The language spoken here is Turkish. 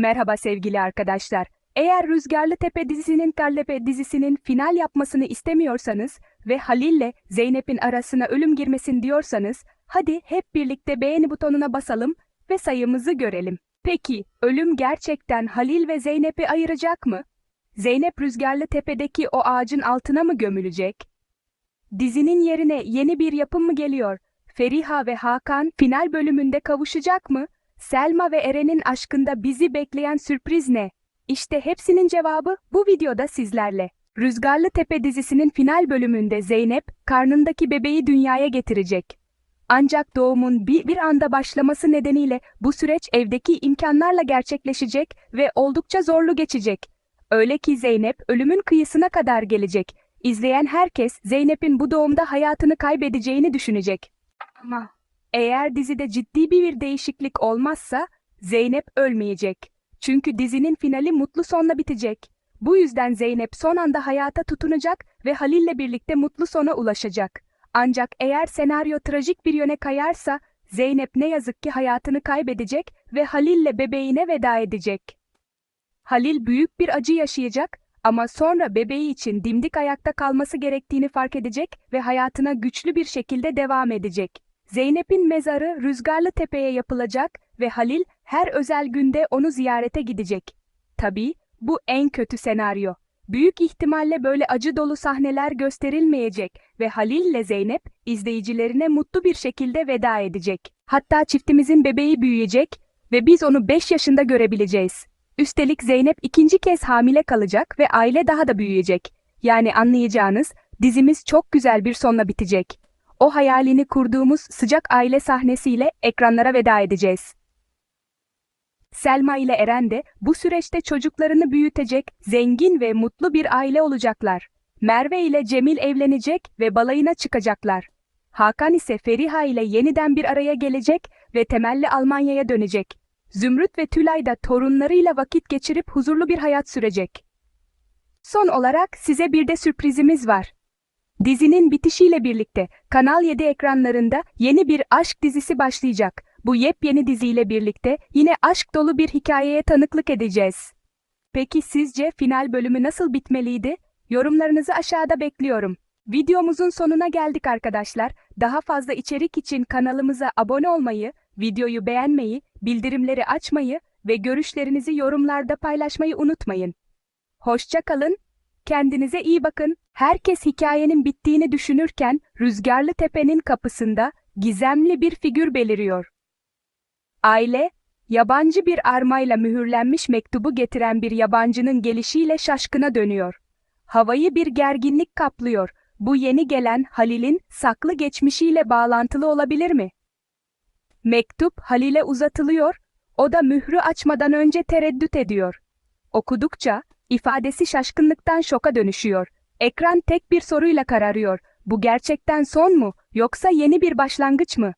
Merhaba sevgili arkadaşlar. Eğer Rüzgarlı Tepe dizisinin Karlepe dizisinin final yapmasını istemiyorsanız ve Halil'le Zeynep'in arasına ölüm girmesin diyorsanız, hadi hep birlikte beğeni butonuna basalım ve sayımızı görelim. Peki, ölüm gerçekten Halil ve Zeynep'i ayıracak mı? Zeynep Rüzgarlı Tepe'deki o ağacın altına mı gömülecek? Dizinin yerine yeni bir yapım mı geliyor? Feriha ve Hakan final bölümünde kavuşacak mı? Selma ve Eren'in aşkında bizi bekleyen sürpriz ne? İşte hepsinin cevabı bu videoda sizlerle. Rüzgarlı Tepe dizisinin final bölümünde Zeynep, karnındaki bebeği dünyaya getirecek. Ancak doğumun bir, bir anda başlaması nedeniyle bu süreç evdeki imkanlarla gerçekleşecek ve oldukça zorlu geçecek. Öyle ki Zeynep ölümün kıyısına kadar gelecek. İzleyen herkes Zeynep'in bu doğumda hayatını kaybedeceğini düşünecek. Ama eğer dizide ciddi bir değişiklik olmazsa Zeynep ölmeyecek. Çünkü dizinin finali mutlu sonla bitecek. Bu yüzden Zeynep son anda hayata tutunacak ve Halil'le birlikte mutlu sona ulaşacak. Ancak eğer senaryo trajik bir yöne kayarsa Zeynep ne yazık ki hayatını kaybedecek ve Halil'le bebeğine veda edecek. Halil büyük bir acı yaşayacak ama sonra bebeği için dimdik ayakta kalması gerektiğini fark edecek ve hayatına güçlü bir şekilde devam edecek. Zeynep'in mezarı Rüzgarlı Tepe'ye yapılacak ve Halil her özel günde onu ziyarete gidecek. Tabii bu en kötü senaryo. Büyük ihtimalle böyle acı dolu sahneler gösterilmeyecek ve Halil ile Zeynep izleyicilerine mutlu bir şekilde veda edecek. Hatta çiftimizin bebeği büyüyecek ve biz onu 5 yaşında görebileceğiz. Üstelik Zeynep ikinci kez hamile kalacak ve aile daha da büyüyecek. Yani anlayacağınız dizimiz çok güzel bir sonla bitecek. O hayalini kurduğumuz sıcak aile sahnesiyle ekranlara veda edeceğiz. Selma ile Eren de bu süreçte çocuklarını büyütecek, zengin ve mutlu bir aile olacaklar. Merve ile Cemil evlenecek ve balayına çıkacaklar. Hakan ise Feriha ile yeniden bir araya gelecek ve temelli Almanya'ya dönecek. Zümrüt ve Tülay da torunlarıyla vakit geçirip huzurlu bir hayat sürecek. Son olarak size bir de sürprizimiz var. Dizinin bitişiyle birlikte Kanal 7 ekranlarında yeni bir aşk dizisi başlayacak. Bu yepyeni diziyle birlikte yine aşk dolu bir hikayeye tanıklık edeceğiz. Peki sizce final bölümü nasıl bitmeliydi? Yorumlarınızı aşağıda bekliyorum. Videomuzun sonuna geldik arkadaşlar. Daha fazla içerik için kanalımıza abone olmayı, videoyu beğenmeyi, bildirimleri açmayı ve görüşlerinizi yorumlarda paylaşmayı unutmayın. Hoşça kalın, kendinize iyi bakın. Herkes hikayenin bittiğini düşünürken Rüzgarlı Tepe'nin kapısında gizemli bir figür beliriyor. Aile, yabancı bir armayla mühürlenmiş mektubu getiren bir yabancının gelişiyle şaşkına dönüyor. Havayı bir gerginlik kaplıyor. Bu yeni gelen Halil'in saklı geçmişiyle bağlantılı olabilir mi? Mektup Halil'e uzatılıyor, o da mührü açmadan önce tereddüt ediyor. Okudukça ifadesi şaşkınlıktan şoka dönüşüyor. Ekran tek bir soruyla kararıyor. Bu gerçekten son mu yoksa yeni bir başlangıç mı?